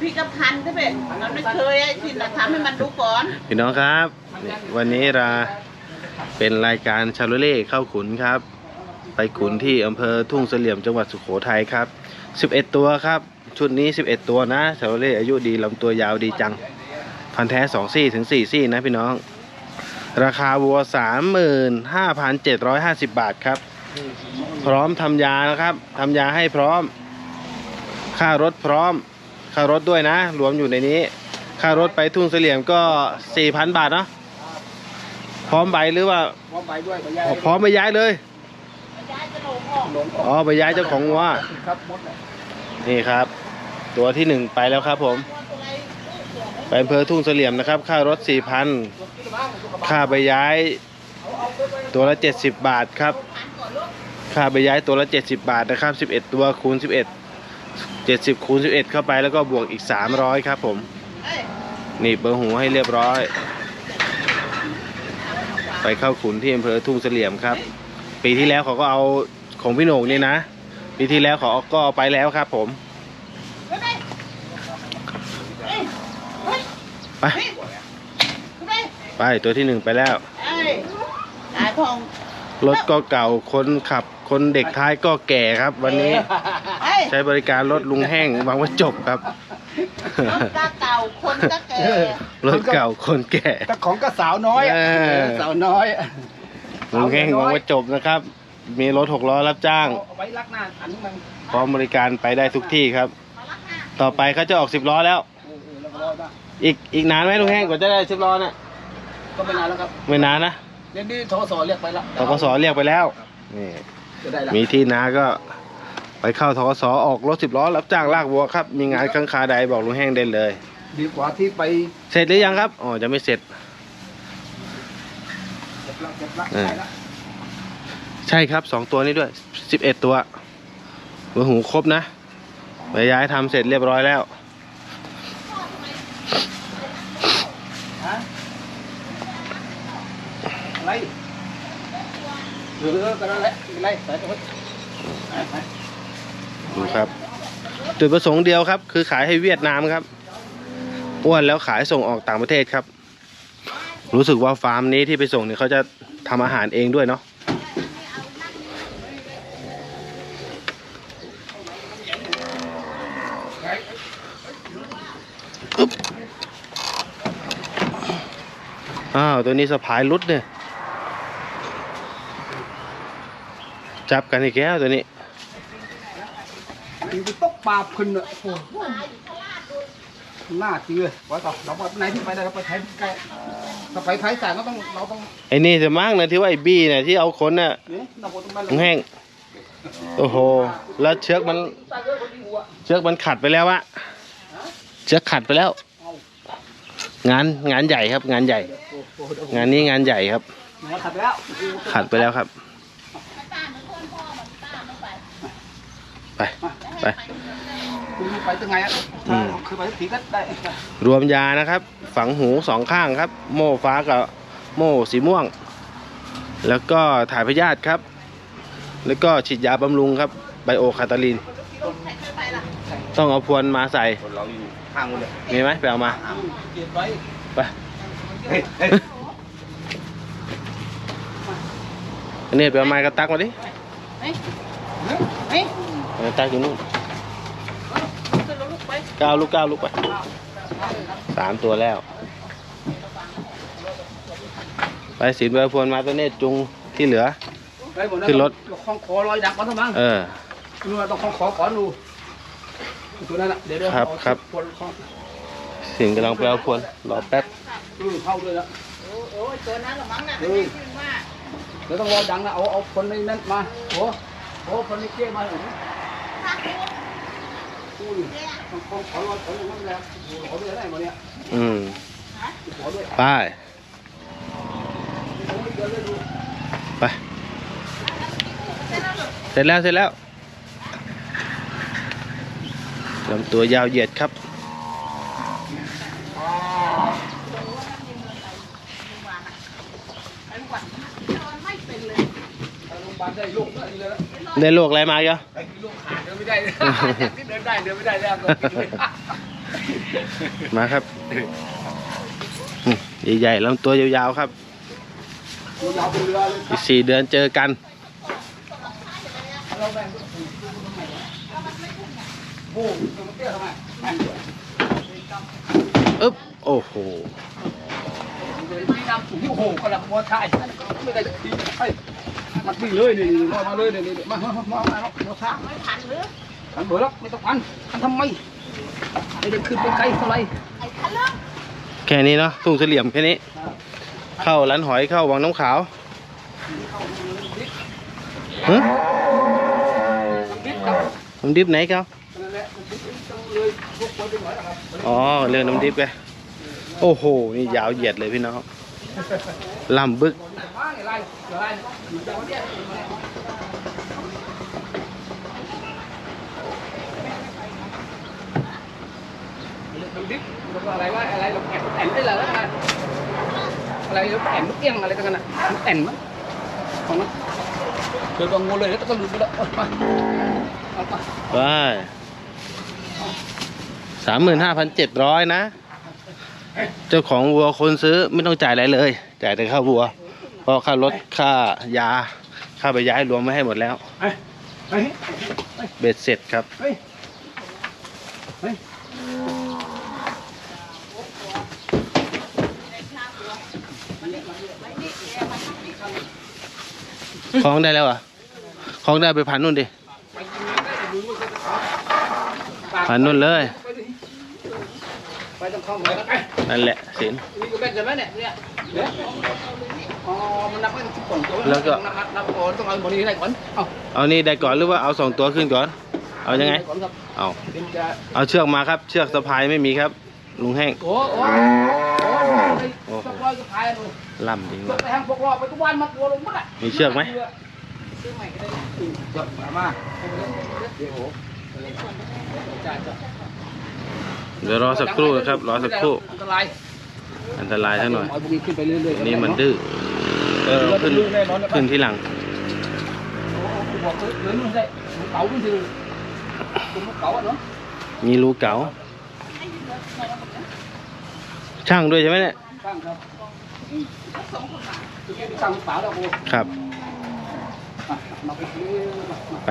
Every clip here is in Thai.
พี่กับพันใช่ไหมมันไม่เคยไอ้ที่น่ะทำให้มันดูก่อนพี่น้องครับ วันนี้เราเป็นรายการชาโลเล่เข้าขุนครับ ไปขุนที่อำเภอทุ่งเสลี่ยมจังหวัดสุโขทัยครับ 11 ตัวครับ ชุดนี้ 11 ตัวนะชาโลเล่อายุดีลำตัวยาวดีจัง พันแท้2ซี่ถึง4ซี่นะพี่น้อง ราคาวัว 35,750 บาทครับ พร้อมทำยานะครับทำยาให้พร้อม ค่ารถพร้อม ค่ารถด้วยนะ รวมอยู่ในนี้ ค่ารถไปทุ่งเสลี่ยมก็4,000บาทเนาะพร้อมใบหรือว่าพร้อมไปด้วยไปย้ายพร้อมไปย้ายเลยย้ายจะลงออกหลงอ๋อไปย้ายเจ้าของวัวครับมดเลยนี่ครับ ตัวที่หนึ่งไปแล้วครับผมไปอำเภอทุ่งเสลี่ยมนะครับ ค่ารถ4,000ค่าไปย้าย ตัวละ70บาทครับ ค่าไปย้ายตัวละ70บาทนะครับ11ตัวคูณ11 70คูณ11 เข้าไปแล้วก็บวกอีก 300 ครับผมนี่เบอร์หูให้เรียบร้อย ไปเข้าขุนที่อำเภอทุ่งเสลี่ยมครับ ปีที่แล้วเขาก็เอาของพี่โหน่งนี่นะ ปีที่แล้วเขาก็เอาไปแล้วครับผมไปไปตัวที่หนึ่งไปแล้วรถก็เก่าคนขับคนเด็กท้ายก็แก่ครับวันนี้ ยใช้บริการรถลุงแห้งหวังว่าจบครับ รถก็เก่าคนก็แก่รถเก่าคนแก่แต่ของก็สาวน้อยอะเออ สาวน้อยลุงแห้งหวังว่าจบนะครับ มีรถหกล้อรับจ้าง เอาไว้ลักหน้าอันนี้มันพร้อมบริการไปได้ทุกที่ครับ ต่อไปเขาจะออกสิบล้อแล้ว เออเออแล้วก็ร้อยบ้างอีกอีกนานไหมลุงแห้งกว่าจะได้สิบล้อเนี่ยก็ไม่นานแล้วครับไม่นานนะเดี๋ยวนี้ทศเรียกไปละทกสเรียกไปแล้วนี่จะได้ละมีที่นาก็ ไปเข้าทกสออกรถสิบล้อรับจ้างลากวัวครับ มีงานข้างคาใดบอกลุงแห้งได้เลย ดีกว่าที่ไปเสร็จหรือยังครับอ๋อจะไม่เสร็จเก็บละเก็บละเออได้ละใช่ครับสองตัวนี้ด้วยสิบเอ็ดตัวหัวหูครบนะไปย้ายทำเสร็จเรียบร้อยแล้วฮะอะไรเออเออก็นั่นแหละไม่เป็นไรใส่ไปไปไป ดูครับ จุดประสงค์เดียวครับ คือขายให้เวียดนามครับอ้วนแล้วขายส่งออกต่างประเทศครับ รู้สึกว่าฟาร์มนี้ที่ไปส่งเนี่ยเขาจะทำอาหารเองด้วยเนาะอ้าวตัวนี้สะพายรุดเนี่ย จับกันอีกแล้วตัวนี้ นไปตกปลาขึ้นอะโอ้โหหน้าเจือไว้ต่อเราไปไหนที่ไปได้เราไปไทยใกล้ถ้าไปไทยสายก็ต้องเราต้องไอ้นี่จะมากนะที่ว่าไอ้บี้เนี่ยที่เอาคนน่ะนี่เราต้องมาลุงแห้งโอ้โห แล้วเชือกมันตาเกิดคนที่หัวเชือกมันขัดไปแล้วอะเชือกขัดไปแล้ว งานงานใหญ่ครับ งานใหญ่โอ้โหเดี๋ยวงานนี้งานใหญ่ครับหัวขัดไปแล้วขัดไปแล้วครับ ไป ไปคุณไปยังไงอะอืมคือไปถีก็ได้รวมยานะครับ ฝังหูสองข้างครับ โม่ฟ้ากับโม่สีม่วง แล้วก็ถ่ายพยาธิครับ แล้วก็ฉีดยาบำรุงครับไบโอคาตาลิน ต้องเอาพรวนมาใส่คนเราอยู่ข้างมันเลยมีไหมไปเอามาเก็บไว้ไปเฮ้ยเฮ้ยอันนี้ไปเอาไม้กระตักมาดิเฮ้ยเฮ้ยไม้กระตักอยู่นู่นขึ้นรถลู กไปก้าวลูกก้าวลูกไปสามตัวแล้ว ไปสินไปเอาพรวนมาตัวเนตจุงที่เหลือได้หมดแล้วขึ้นรถคล้องคอรอยดักมันทั้งมั้งเออนู่นต้องคล้องคอก่อนดูตัวนั้นน่ะเดี๋ยวเดี๋ยวครับเอาครับควนคล้องสินกำลังไปเอาพรวนรอแป๊บอืมเข้าด้วยละโอ้โหตัวนั้นหรอมั้งน่ะไม่ได้ขึ้นว่าเดี๋ยวต้องรอดังนะเอาเอาคนในนั้นมาโอ้โหคนในเกี้ยมาโอ้โหอุ้ย ต้องคล้องขอรอยขออย่างนั้นแหละโอ้โหขอด้วยได้มาเนี่ยอืมขอด้วยไปโอ้ยเดี๋ยวเลยดูไป เสร็จแล้วเสร็จแล้วลำตัวยาวเหยียดครับไม่เป็นเลยไปโรงพยาบาลได้ลูกได้เลยละได้โรคอะไรมาเยอะ ไดเดินไม่ได้จากที่เดินได้เดินไม่ได้แล้วก็กินไม่ได้มาครับใหญ่ๆลำตัวยาวๆครับตัวยาวเป็นเรือเลยอีกสี่เดือนเจอกัน เราแบ่งโอ้โหมันเตี้ยทำไมแบ่งอึ๊บ โอ้โหที่น้ำสูงโอ้โหกระดับหัวชายไม่ได้ทีไอ้ มันวิ่งเลยนี่มามาเลยนี่นี่มามามามามาหัวชายไม่ทันหรือทันเบื่อแล้วไม่ต้องพันทันทำไมไม่ได้ขึ้นไปไกลเท่าไรไอ้ทันแล้วแค่นี้เนาะทุ่งเสลี่ยมแค่นี้ เข้าร้านหอยเข้าวังน้ำขาวฮะนิดครับน้ำดิบไหนครับนั่นแหละนิดต้องเลยพวกคนไปหน่อยนะครับอ๋อเรื่องน้ำดิบไงโอ้โห นี่ยาวเหยียดเลยพี่น้องลำบึก อะไรอะไรอยู่จังหวัดเนี่ยดูดิอะไรว่าอะไรเราแอนแอนได้เลยนะอะไรเราแอนเอียงอะไรกันน่ะแอนมั้งของนั้นเกิดกังวลเลยแล้วก็หลุดไปแล้วเอาไปเอาไปสามหมื่นห้าพันเจ็ดร้อยนะ เจ้าของวัวคนซื้อไม่ต้องจ่ายอะไรเลย จ่ายแต่ค่าวัว ราะค่ารถค่ายา ค่าไปย้ายรวมไม่ให้หมดแล้วเฮ้ยเฮ้ยเบ็ดเสร็จครับเฮ้ยเฮ้ยคล้องได้แล้วเหรอะคล้องได้ไปพันนู่นดิพันนู่นเลยไปต้องเข้ามาไปนั่นแหละสินนี่ก็เป็นใช่ไหมเนี่ยเนี่ยเนี่ย อ๋อ มันนับไม่ถึงสองตัวแล้วก็ นับนับนับก่อนต้องเอาบนนี้ให้ก่อนเอาเอานี่ได้ก่อนหรือว่าเอาสองตัวขึ้นก่อน เอายังไงก่อนครับเอาเป็นจะเอาเชือกมาครับ เชือกสะพายไม่มีครับ ลุงแห้ง โอ้โอ้โอ้สักร้อยก็พายเลยล่ำจริงเชือกว่ะไปทางพวกรอบไปทุกวันมาตัวลงหมดอะมีเชือกไหม ซื้อใหม่ก็ได้เชือกมามาเดี๋ยวโอ้จ่ายจ้ะเดี๋ยวรอสักครู่นะครับ รอสักครู่ อันตรายอันตรายสักหน่อยเาพวกนี้ขึ้นไปเรื่อยๆอันนี้มันดื้อ เออขึ้นขึ้นที่หลังมีรูเก๋าช่างด้วยใช่ไหมเนี่ยช่างครับช่างเปล่าครับไป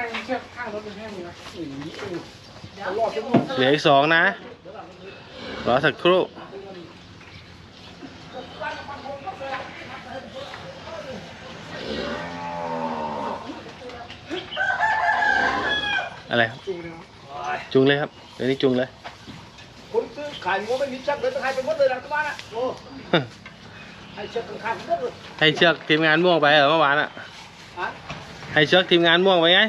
าไหมครับครับครับไปครับเออครับเอากระเป๋าแล้วไม่ถึงปากไปทุกวันนี้อย่างนี้อย่างนี้ต่างๆแม่งเชือกข้างรถเป็นแค่นี้นะรอดจนหมดเหลืออีกสองนะ รอสักครู่ อะไรครับจุงเลยครับเดี๋ยวนี้จุงเลย คนซื้อขายงัวไม่มีเชือกเลยต้องให้ไปหมดเลยหลังบ้านอะโอ้ให้เชือกข้างๆหมดเลยให้เชือกทีมงานม่วงไปเหรอเมื่อวานอะ ฮะให้เชือกทีมงานม่วงไปไง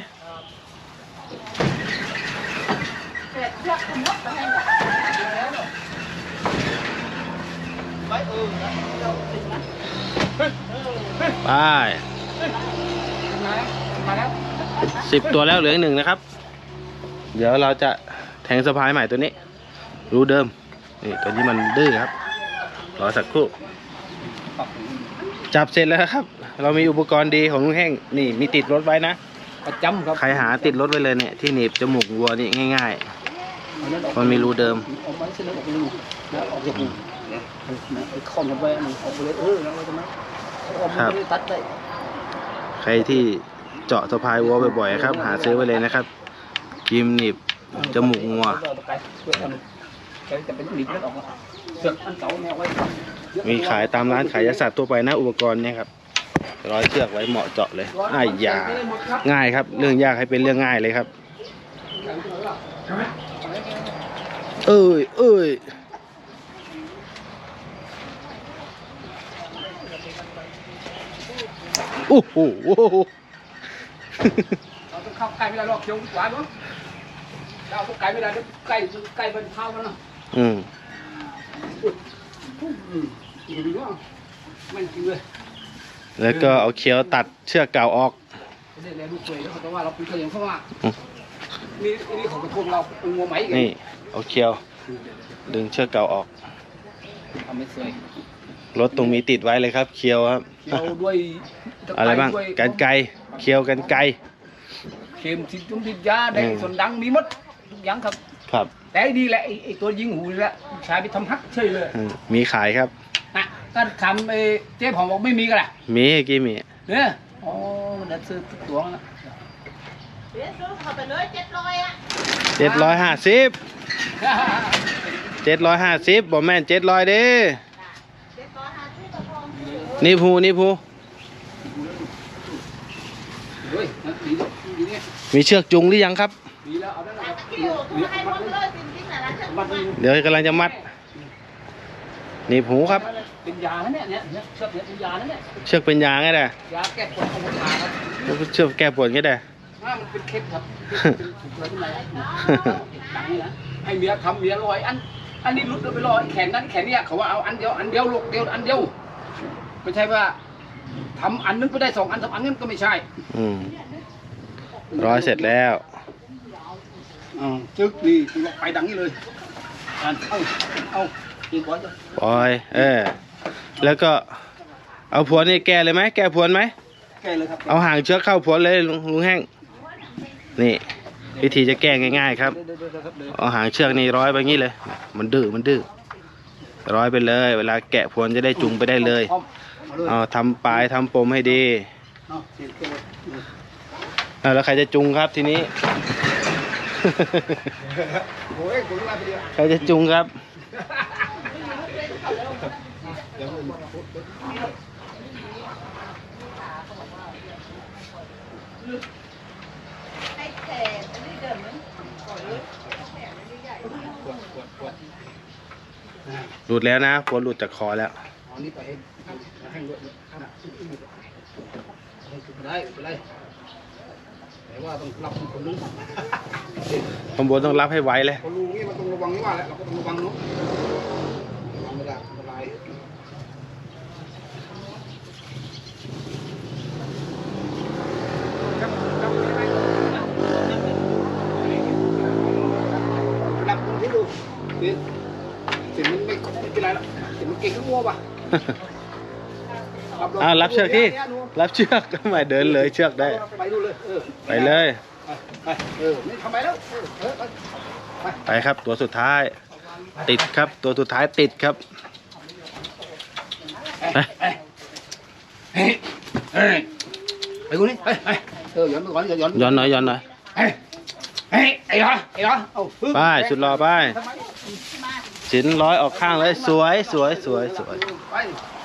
ไปสิบตัวแล้วเหลืออีกหนึ่งนะครับ เดี๋ยวเราจะแทงสะพายใหม่ตัวนี้ รูเดิม นี่ตัวนี้มันดื้อครับ รอสักครู่ จับเสร็จแล้วครับ เรามีอุปกรณ์ดีของลุงแห้ง นี่มีติดรถไว้นะ ประจำครับใครหาติดรถไว้เลยเนี่ยที่หนีบจมูกวัวนี่ง่ายมันมีรูเดิม ออกไปเสนอออกไปเลยแล้วออกจากนี่ไอ้ข้อมทำไว้อันนี้ออกไปเลยเออแล้วเราจะไหมออกไปเลยตัดได้ๆใครที่เจาะสะพายวัวบ่อยๆครับ หาซื้อไว้เลยนะครับครีมหนีบจมูกงัวจะเป็นหนีบเลือดออกแล้วเสือกอันเก่าแนวไว้ มีขายตามร้านขายยาสัตว์ทั่วไปนะอุปกรณ์เนี่ยครับ ร้อยเชือกไว้เหมาะเจาะเลยอ้ายยาง่ายครับ เรื่องยากให้เป็นเรื่องง่ายเลยครับ เอ้ยเอ้ยโอ้โหเราต้องเข้าใกล้ไม่ได้หรอกเชียวหวานมั้งเราต้องไกลไม่ได้เดี๋ยวใกล้ใกล้เป็นเท้ามันนะอืมอืมดีว่าไม่จริงเลย แล้วก็เอาเคี้ยวตัดเชือกเก่าออกเรียกแล้วลูกเคยแล้วเขาจะว่าเราเป็นเคยอย่างเขาว่าอืมนี่นี่ของกระทงเราเป็นงัวไหมกันนี่เอาเคี้ยว ดึงเชือกเก่าออกทำไม่สวยรถตรงมีติดไว้เลยครับ เคี้ยวครับเกี่ยวด้วยตอะไรบ้างด้วยกันไกรเคี้ยวกันไกรเข็มทิศจุ่มทิศยาได้อืมส่วนดังมีหมดทุกอย่างครับ ครับ แต่ไอ้ดีแหละไอ้ไอ้ตัวยิงหูนี่แหละชายไปทำฮักเฉยเลยอืมมีขายครับนะ ก็คำไอ้เจ๊ผมบอกไม่มีกันแหละมีเมื่อกี้มีเนี่ยอ๋อมันจะซื้อตัวนะเดี๋ยวซื้อเข้าไปเลยเจ็ดร้อยอะเจ็ดร้อยห้าสิบเจ็ดร้อยห้าสิบบอกแม่นเจ็ดร้อยเด้เจ็ดร้อยห้าสิบกระทงนี่ภูนี่ภูเฮ้ยนั่นดีแล้วดีเนี่ยมีเชือกจุงหรือยังครับดีแล้วเอาได้แล้วตัดคิวคือให้หมดเลยจริงๆนะนะฉันมันเป็นเดี๋ยวกำลังจะมัด นี่ผูครับ เป็นยานะเนี่ยเนี่ยเนี่ยเชือกเนี่ยเป็นยานะเนี่ยเชือกเป็นยางไงเด้ยาแก้ปวดของคนขาครับเชือกแก้ปวดไงเด้อ่ามันเป็นเคล็ดครับเป็นถูกเลยที่ไหนดังนี่นะให้เมียทำเมียลอยอัน อันนี้รุดไปลอยแขนนั้นแขนเนี่ยเขาว่าเอาอันเดียวอันเดียวลูกเดียวอันเดียวไม่ใช่ว่าทำอันนึงไปได้สองอันสามอันนั้นก็ไม่ใช่อืมร้อยเสร็จแล้วอ่าจึ๊กนี่คือว่าไปดังนี้เลยอันเอาเอาอีกบอยจ้ะปล่อย เออ แล้วก็เอาพวนนี่แก้เลยไหมแก้พวนไหมแกเลยครับเอาห่างเชือกเข้าพวนเลยลุงลุงแห้งนี่วิธีจะแก้ง่าย ๆ ครับเดี๋ยวเดี๋ยวเดี๋ยวครับเดี๋ยวเอาหางเชือกนี่ร้อยไปงี้เลย มันดื้อมันดื้อร้อยไปเลย เวลาแกะพวนจะได้จุงไปได้เลยอาเอาเลยเอาทำปลายทำปมให้ดีเอาเสียบเข้าไปเอาแล้วใครจะจุงครับ ทีนี้โอ้ยผมว่าไปเดียวใครจะจุงครับให้แขกอันนี้เดิมมั้งหลุดแล้วนะพวหลุดจากคอแล้วเอนี่ไปให้ให้ด้วยนะไม่ได้ได้แต่ว่าต้องรับคนนึงข้างบนต้องรับให้ไวเลยคนรู้นี่มันต้องระวังนี่ว่าแหละเราก็ต้องระวังเนาะระวังไม่ได้อันตรายรับให้ดูเดี๋ยวเสียงมันไม่ไม่เป็นไรหรอก เสียงมันเก่งทั้งวัวป่ะอ่ารับเชือกที่รับเชือกทำไมเดินเลยเชือกได้ ไปดูเลยเออไปเลยไปเออนี่ทำไมแล้วเออเออไปไปครับตัวสุดท้าย ติดครับตัวสุดท้ายติดครับเอ้ยเอ้ยเฮ้ยเฮ้ยไปกูนี่เฮ้ยเฮ้ยเออย้อนไปก่อนย้อนย้อนหน่อยย้อนหน่อยเฮ้ยเฮ้ยไอ้เหรอไอ้เหรอเอาปึ๊บไปสุดรอไป ทำไมชิ้นร้อยออกข้างเลยสวยสวยสวยสวยไป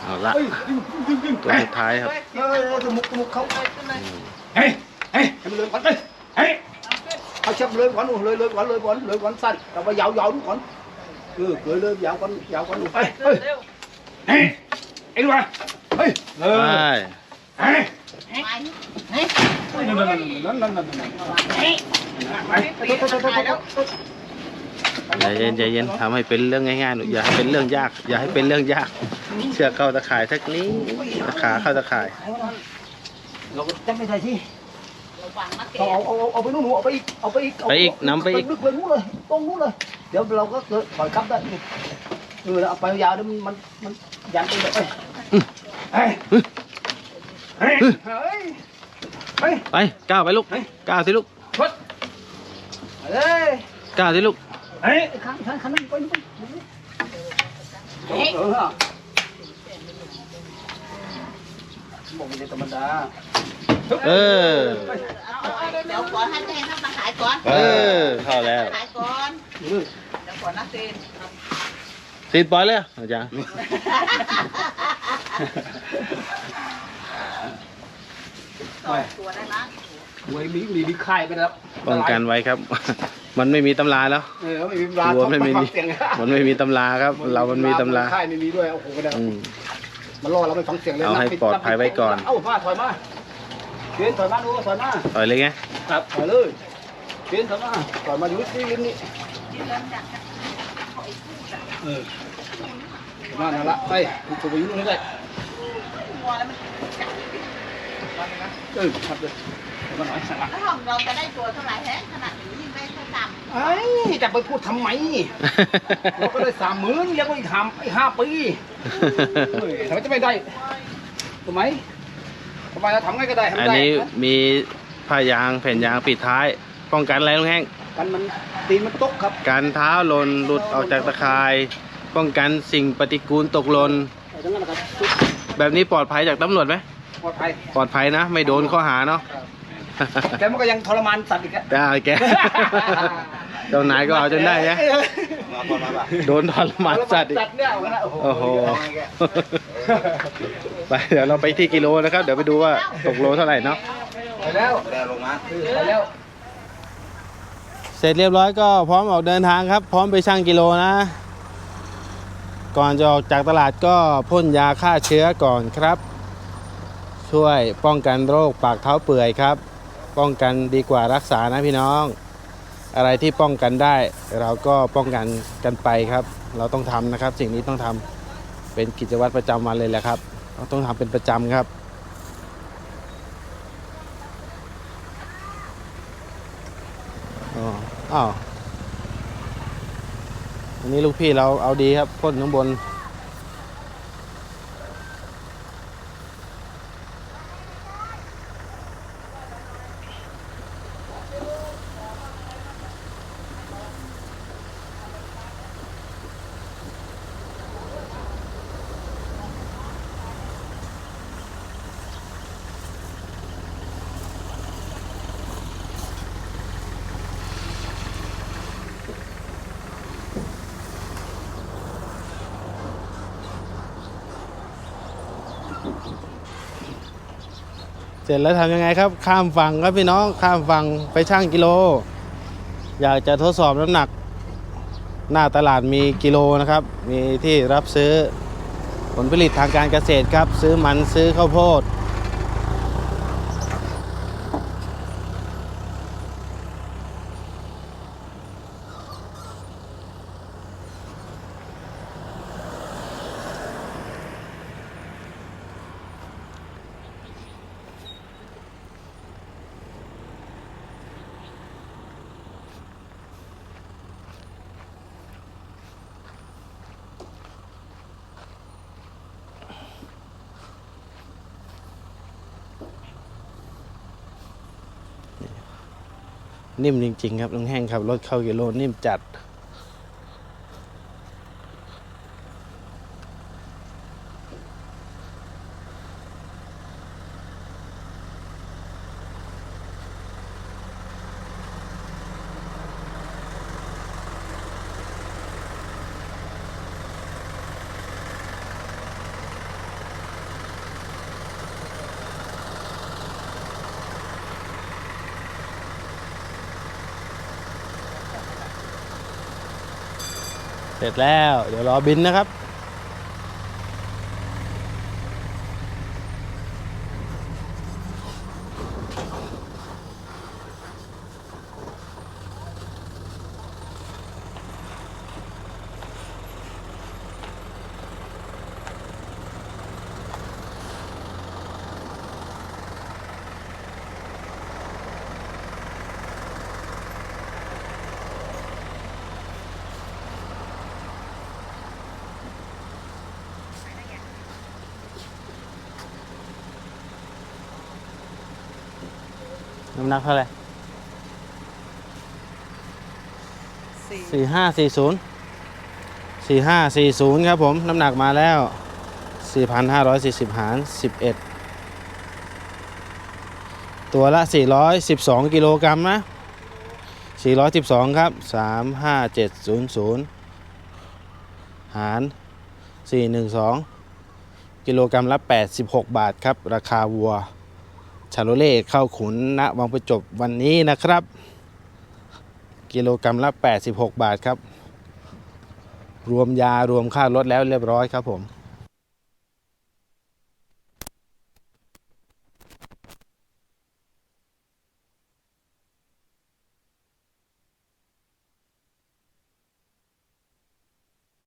เอาละเฮ้ยดึงดึงดึงตัวสุดท้ายครับเฮ้ยเฮ้ยจมูกจมูกเขาเฮ้ยเฮ้ยให้มันเลยก่อนเฮ้ยเฮ้ยเอาเชือกเลยก่อนเลยเลยก่อนเลยก่อนเลยก่อนสั้นแต่ว่ายาวยาวดูก่อนเออเลยเลยยาวก่อนยาวก่อนไปเฮ้ยเฮ้ยไอ้ดูมาเฮ้ยเอไปอเฮ้ยไปเฮ้ยนั่นนั่นนั่นนั่นนั่นนั่นเฮ้ยไปไปไปไปไปแล้ว ใจเย็นใจเย็นทำให้เป็นเรื่องง่ายๆหนูอย่าให้เป็นเรื่องยาก อย่าให้เป็นเรื่องยาก เชือกเข้าตะข่ายสักนี้ตะขาเข้าตะข่ายเราก็จำไม่ได้ที่ระวังนะแกเอาเอาเอาเอาไปนู่นเอาไปอีกเอาไปอีกไปอีกนำไปอีกลึกไปนู่นเลยตรงนู้นเลยเดี๋ยวเราก็เกิดปล่อยครับได้เออเอาไปยาวเดี๋ยวมันมันยันไปเลยเฮ้ยเฮ้ยเฮ้ยเฮ้ยไปก้าวไปลูกก้าวสิลูกชดเฮ้ยก้าวสิลูก เฮ้ยขันขันขันนั่นไปนู่นเฮ้ยเออบอกไม่ได้ธรรมดาเออเอาเอาเดี๋ยวก่อนให้แม่ทำมาขายก่อนเออเข้าแล้วขายก่อนเดี๋ยวก่อนนะเซนซีดปล่อยเลยอาจารย์ต่อตัวได้ละหวยมีมีมีค่ายไปแล้วป้องกันไว้ครับ มันไม่มีตำราแล้ว เออไม่มีเวลาวัวไม่มี ฟังเสียงมันไม่มีตำราครับ เรามันมีตำราค่ายไม่มีด้วยโอ้โหก็ได้อืม มันรอเราไม่ฟังเสียงเลยเอาให้นับปลอดภัยไว้ก่อน เอ้ามาถอยมาเปลี่ยนถอยมาดูถอยมาต่อยเลยไงครับถอยเลยเปลี่ยนถอยมาถอยมาอยู่ที่ริมนี่เออถอยมานั่นละไปตัวไปอยู่นี่ได้เออครับเลย ถอยมาหน่อยสั่งละแล้วของเราจะได้ตัวเท่าไหร่แฮะขนาดนี้ยิ่งได้เท่าต่ำไอ้จะไปพูดทำไมเราก็ได้สามหมื่นเลี้ยงไว้อีกห้าอีกห้าปีเฮ้ยทำไมจะไม่ได้ทำไมทำไมเราทำไงก็ได้ทำอันได้นี้นะมีผ้ายางแผ่นยางปิดท้าย ป้องกันอะไรลุงแห้งกันมันตีนมันตกครับการเท้าหล่นหลุดออกจากตะข่าย ป้องกันสิ่งปฏิกูลตกหล่นไอ้ทั้งนั้นนะครับแบบนี้ปลอดภัยจากตำรวจไหมปลอดภัยปลอดภัยนะ ไม่โดนข้อหาเนาะ แต่มันก็ยังทรมานสัตว์อีกอะได้แกเจ้านายก็เอาจนได้นะโดนทรมานสัตว์อีก สัตว์เนี่ยเอากันนะโอ้โอ้โหโห ไปเดี๋ยวเราไปที่กิโลนะครับ เดี๋ยวไปดูว่าตกโลเท่าไหร่เนาะ ไปแล้วไปแล้ว เสร็จเรียบร้อยก็พร้อมออกเดินทางครับ พร้อมไปชั่งกิโลนะ ก่อนจะออกจากตลาดก็พ่นยาฆ่าเชื้อก่อนครับ ช่วยป้องกันโรคปากเท้าเปื่อยครับ ป้องกันดีกว่ารักษานะพี่น้อง อะไรที่ป้องกันได้ เราก็ป้องกันกันไปครับ เราต้องทำนะครับ สิ่งนี้ต้องทำเป็นกิจวัตรประจำวันเลยแหละครับเราต้องทำเป็นประจำครับอ๋ออ้าวอันนี้ลูกพี่เราเอาดีครับพ่นข้างบน เสร็จแล้วทำยังไงครับ ข้ามฝั่งครับพี่น้องข้ามฝั่งไปช่างกิโล อยากจะทดสอบน้ำหนัก หน้าตลาดมีกิโลนะครับ มีที่รับซื้อผลผลิตทางการเกษตรครับ ซื้อมันซื้อข้าวโพด นิ่มจริง ๆ ครับลุงแห้งครับรถเข้ากิโลนิ่มจัด เสร็จแล้ว เดี๋ยวรอบินนะครับ หนักเท่าไหร่สี่ห้าสี่ศูนย์สี่ห้าสี่ศูนย์ครับผม น้ำหนักมาแล้วสี่พันห้าร้อยสี่สิบหารสิบเอ็ดตัวละสี่ร้อยสิบสองกิโลกรัมนะสี่ร้อยสิบสองครับสามห้าเจ็ดศูนย์ศูนย์หารสี่หนึ่งสองกิโลกรัมละแปดสิบหกบาทครับ ราคาวัว ชาโลเล่เข้าขุนณวังประจบวันนี้นะครับ กิโลกรัมละ 86 บาทครับ รวมยารวมค่ารถแล้วเรียบร้อยครับผม